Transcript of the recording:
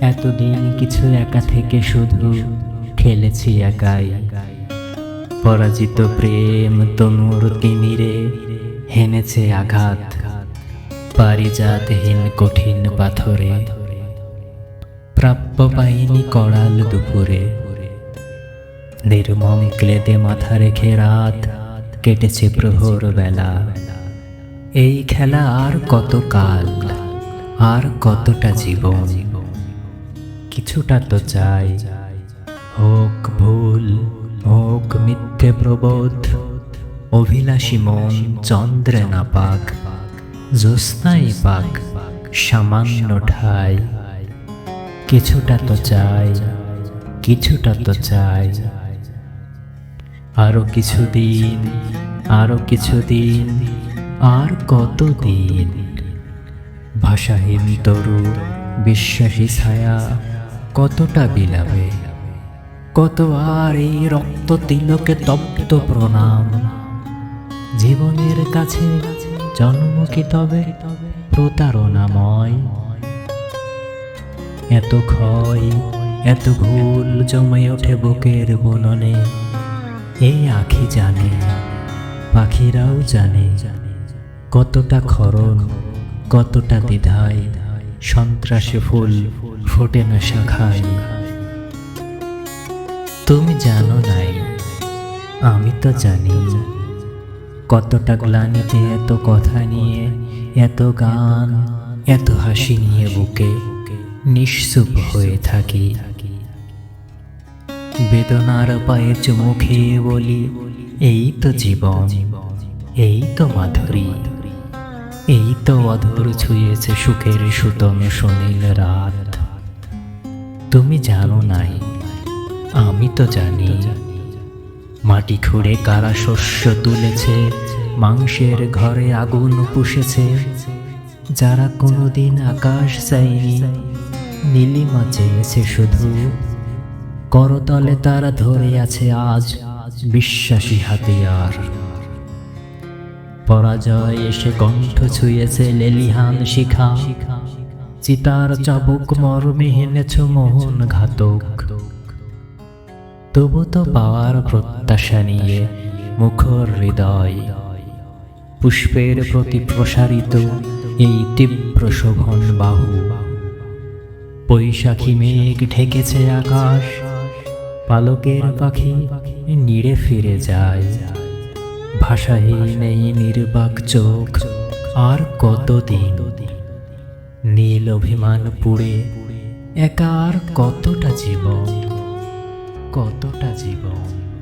এতদিন কিছু একা থেকে শুধু খেলেছি একাই। পরাজিত প্রেম তনুর তিমিরে হেনেছে আঘাত। পারিজাতহীন কঠিন পাথরে। প্রাপ্য পাইনি কড়াল দুপুরে। নির্মম ক্লেদে মাথা রেখে রাত কেটেছে প্রহর বেলা। এই খেলা আর কত কাল, আর কতটা জীবন। কিছুটা তো চাই। হোক ভুল, হোক মিথ্যে প্রবোধ, অভিলাষী মন চন্দ্রে না পাক, জ্যোৎস্নাই পাক, সামান্য ঠাই। কিছুটা তো চাই, কিছুটা তো চাই। আরও কিছুদিন আরও কিছুদিন, আর কতদিন? ভাষাহীন তরু বিশ্বাসী ছায়া কতটা বিলাবে কত আর এই রক্ত তিলকে তপ্ত প্রণাম। জীবনের কাছে জন্ম কি তবে প্রতারণাময়? এত ক্ষয়, এত ভুল জমে ওঠে বুকের বননে। এই আখি জানে, পাখিরাও জানে, কতটা খরণ কতটা দ্বিধায়। সন্ত্রাসে ফুল ফোটে না শাখায়। তুমি জানো নাই, আমি তো জানি। কতটা গ্লানিতে এত কথা নিয়ে, এত গান, এত হাসি নিয়ে বুকে নিঃসুপ হয়ে থাকি। বেদনার পায়ে চুমু খেয়ে বলি, এই তো জীবন, এই তো মাধুরী। এই তো অধর ছুঁয়েছে সুখের সুতম সুনীল রাত। তুমি জানো নাই, আমি তো জানি। মাটি খুঁড়ে কারা শস্য তুলেছে, মাংসের ঘরে আগুন পুষেছে। যারা কোনোদিন আকাশ চায়নি, নীলিমা চেয়েছে শুধু। করতলে তারা ধরে আছে আজ, বিশ্বাসী হাতিয়ার। পরাজয় এসে কণ্ঠ ছুঁয়েছে লেলিহান শিখা। চিতার চাবুক মর্মে হেনেছ মোহন ঘাতক। তবু তো পাওয়ার প্রত্যাশা নিয়ে মুখর হৃদয়। পুষ্পের প্রতি প্রসারিত এই তীব্র শোভন বাহু। বৈশাখী মেঘ ঢেকেছে আকাশ, পালকের পাখি নিড়ে ফিরে যায়। ভাষাহীন এই নির্বাক চোখ আর কতদিন? নীল অভিমান পুড়ে একা আর কতটা জীবন? কতটা জীবন?